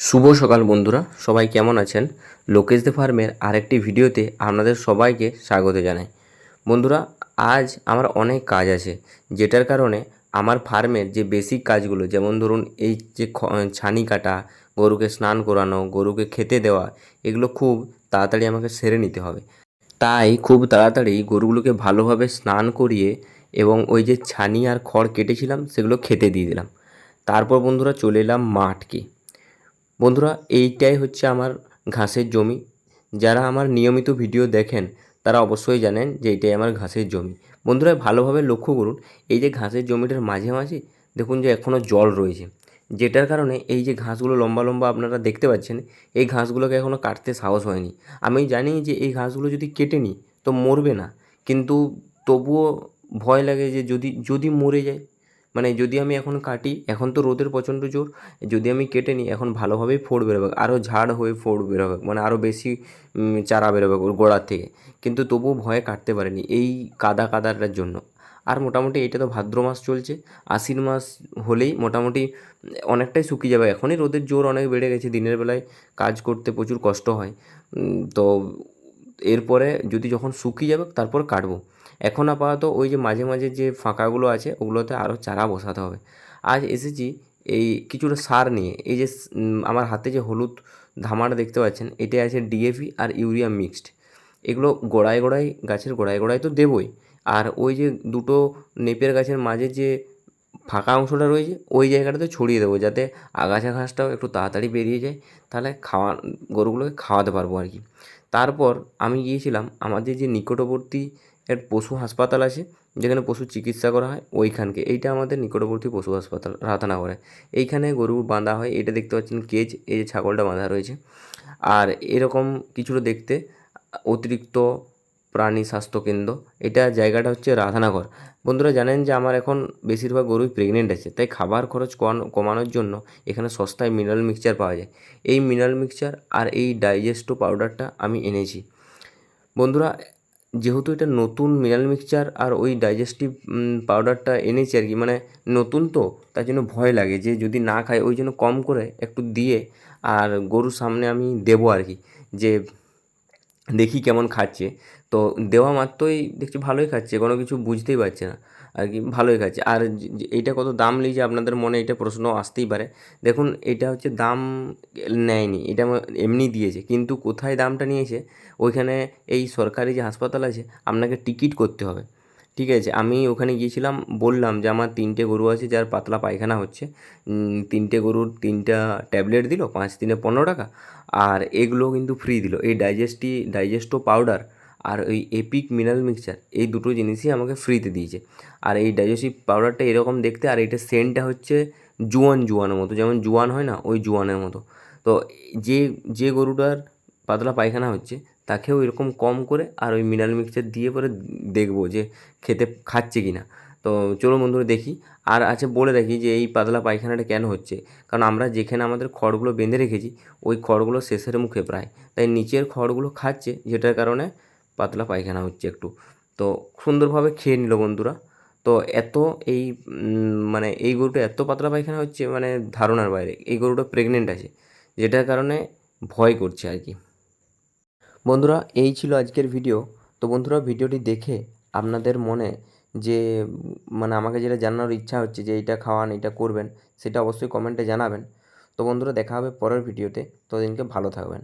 শুভ সকাল বন্ধুরা, সবাই কেমন আছেন? লোকেশ দে ফার্মের আরেকটি ভিডিওতে আপনাদের সবাইকে স্বাগত জানাই। বন্ধুরা, আজ আমার অনেক কাজ আছে, যেটার কারণে আমার ফার্মের যে বেসিক কাজগুলো, যেমন ধরুন এই যে ছানি কাটা, গরুকে স্নান করানো, গরুকে খেতে দেওয়া, এগুলো খুব তাড়াতাড়ি আমাকে সেরে নিতে হবে। তাই খুব তাড়াতাড়ি গরুগুলোকে ভালোভাবে স্নান করিয়ে এবং ওই যে ছানি আর খড় কেটেছিলাম, সেগুলো খেতে দিয়ে দিলাম। তারপর বন্ধুরা চলে এলাম মাঠকে। বন্ধুরা, এইটাই হচ্ছে আমার ঘাসের জমি। যারা আমার নিয়মিত ভিডিও দেখেন, তারা অবশ্যই জানেন যে এটাই আমার ঘাসের জমি। বন্ধুরা, ভালোভাবে লক্ষ্য করুন, এই যে ঘাসের জমিটার মাঝে মাঝে দেখুন যে এখনও জল রয়েছে। যেটার কারণে এই যে ঘাসগুলো লম্বা লম্বা আপনারা দেখতে পাচ্ছেন, এই ঘাসগুলোকে এখনও কাটতে সাহস হয়নি। আমি জানি যে এই ঘাসগুলো যদি কেটে নিই, তো মরবে না। কিন্তু তবুও ভয় লাগে যে যদি যদি মরে যায় মানে যদি আমি এখন কাটি, এখন তো রোদের প্রচণ্ড জোর, যদি আমি কেটে নিই, এখন ভালোভাবেই ফোড় বেরোবে, আরও ঝাড় হয়ে ফোড় বেরোবে মানে আরও বেশি চারা বেরোবে ওর গোড়ার থেকে। কিন্তু তবুও ভয়ে কাটতে পারেনি এই কাদা কাদাটার জন্য। আর মোটামুটি এটা তো ভাদ্র মাস চলছে, আশ্বিন মাস হলেই মোটামুটি অনেকটাই শুকিয়ে যাবে। এখনই রোদের জোর অনেক বেড়ে গেছে, দিনের বেলায় কাজ করতে প্রচুর কষ্ট হয়। তো এরপরে যদি যখন শুকিয়ে যাবে, তারপর কাটবো। এখন আপাতত ওই যে মাঝে মাঝে যে ফাঁকাগুলো আছে, ওগুলোতে আরও চারা বসাতে হবে। আজ এসেছি এই কিছুটা সার নিয়ে। এই যে আমার হাতে যে হলুদ ধামাটা দেখতে পাচ্ছেন এটা আছে ডিএপি আর ইউরিয়া মিক্সড। এগুলো গোড়ায় গোড়ায়, গাছের গোড়ায় গোড়ায় তো দেবই। আর ওই যে দুটো নেপের গাছের মাঝে যে ফাঁকা অংশটা রয়েছে, ওই জায়গাটাতে ছড়িয়ে দেবো যাতে আগাছা ঘাসটাও একটু তাড়াতাড়ি বেরিয়ে যায়। তাহলে খাওয়া, গরুগুলোকে খাওয়াতে পারব আর কি। তারপর আমি গিয়েছিলাম আমাদের যে নিকটবর্তী এক পশু হাসপাতাল আছে, যেখানে পশু চিকিৎসা করা হয় ওইখানকে। এইটা আমাদের নিকটবর্তী পশু হাসপাতাল রাতানগরে এইখানে গরু বাঁধা হয়, এটা দেখতে পাচ্ছেন কেজ, এই যে ছাগলটা বাঁধা রয়েছে। আর এরকম কিছুটা দেখতে অতিরিক্ত প্রাণী স্বাস্থ্য কেন্দ্র এটা জায়গাটা হচ্ছে রাধানগর। বন্ধুরা জানেন যে আমার এখন বেশিরভাগ গরুই প্রেগনেন্ট আছে, তাই খাবার খরচ কমানো- কমানোর জন্য এখানে সস্তায় মিনারেল মিক্সচার পাওয়া যায়। এই মিনারেল মিক্সচার আর এই ডাইজেস্টো পাউডারটা আমি এনেছি। বন্ধুরা যেহেতু এটা নতুন মিনারেল মিক্সচার আর ওই ডাইজেস্টিভ পাউডারটা এনেছি আর কি মানে নতুন তো, তার জন্য ভয় লাগে যে যদি না খায় ওই জন্য কম করে একটু দিয়ে আর গরুর সামনে আমি দেবো আর কি, যে দেখি কেমন খাচ্ছে। তো দেওয়া মাত্রই দেখছি ভালোই খাচ্ছে, কোনো কিছু বুঝতেই পারছে না। আর কি, ভালোই খাচ্ছে আর এইটা কত দাম লিয়েছে আপনাদের মনে এটা প্রশ্ন আসতেই পারে। দেখুন, এটা হচ্ছে দাম নেয়নি, এটা এমনি দিয়েছে, কিন্তু কোথায় দামটা নিয়েছে, ওইখানে এই সরকারি যে হাসপাতাল আছে, আপনাকে টিকিট করতে হবে। ঠিক আছে, আমি ওখানে গিয়েছিলাম, বললাম যে আমার তিনটে গরু আছে, যার পাতলা পায়খানা হচ্ছে। তিনটে গরুর তিনটা ট্যাবলেট দিল, পাঁচ দিনে পনেরো টাকা, আর এগুলো কিন্তু ফ্রি দিল। এই ডাইজেস্টি ডাইজেস্টো পাউডার আর ওই এপিক মিনারেল মিক্সচার এই দুটো জিনিসই আমাকে ফ্রিতে দিয়েছে। আর এই ডাইজেসিভ পাউডারটা এরকম দেখতে, আর এটা সেন্টটা হচ্ছে জুয়ান জুয়ানের মতো। যেমন জুয়ান হয় না, ওই জুয়ানের মতো। তো যে যে গরুটার পাতলা পায়খানা হচ্ছে, তাকেও এরকম কম করে আর ওই মিনারেল মিক্সচার দিয়ে পরে দেখব যে খেতে খাচ্ছে কি না তো চলো বন্ধুরা দেখি। আর আছে বলে রাখি যে এই পাতলা পায়খানাটা কেন হচ্ছে? কারণ আমরা যেখানে আমাদের খড়গুলো বেঁধে রেখেছি, ওই খড়গুলো শেষের মুখে প্রায়। তাই নিচের খড়গুলো খাচ্ছে, যেটার কারণে পাতলা পায়খানা হচ্ছে একটু। তো সুন্দরভাবে খেয়ে নিল বন্ধুরা। তো এত এই মানে এই গরুটা এত পাতলা পায়খানা হচ্ছে মানে ধারণার বাইরে। এই গরুটা প্রেগনেন্ট আছে, যেটার কারণে ভয় করছে আর কি। বন্ধুরা, এই ছিল আজকের ভিডিও তো বন্ধুরা ভিডিওটি দেখে আপনাদের মনে যে মানে আমাকে যেটা জানানোর ইচ্ছা হচ্ছে যে, এইটা খাওয়ান এটা করবেন, সেটা অবশ্যই কমেন্টে জানাবেন। তো বন্ধুরা, দেখা হবে পরের ভিডিওতে ততদিনকে ভালো থাকবেন।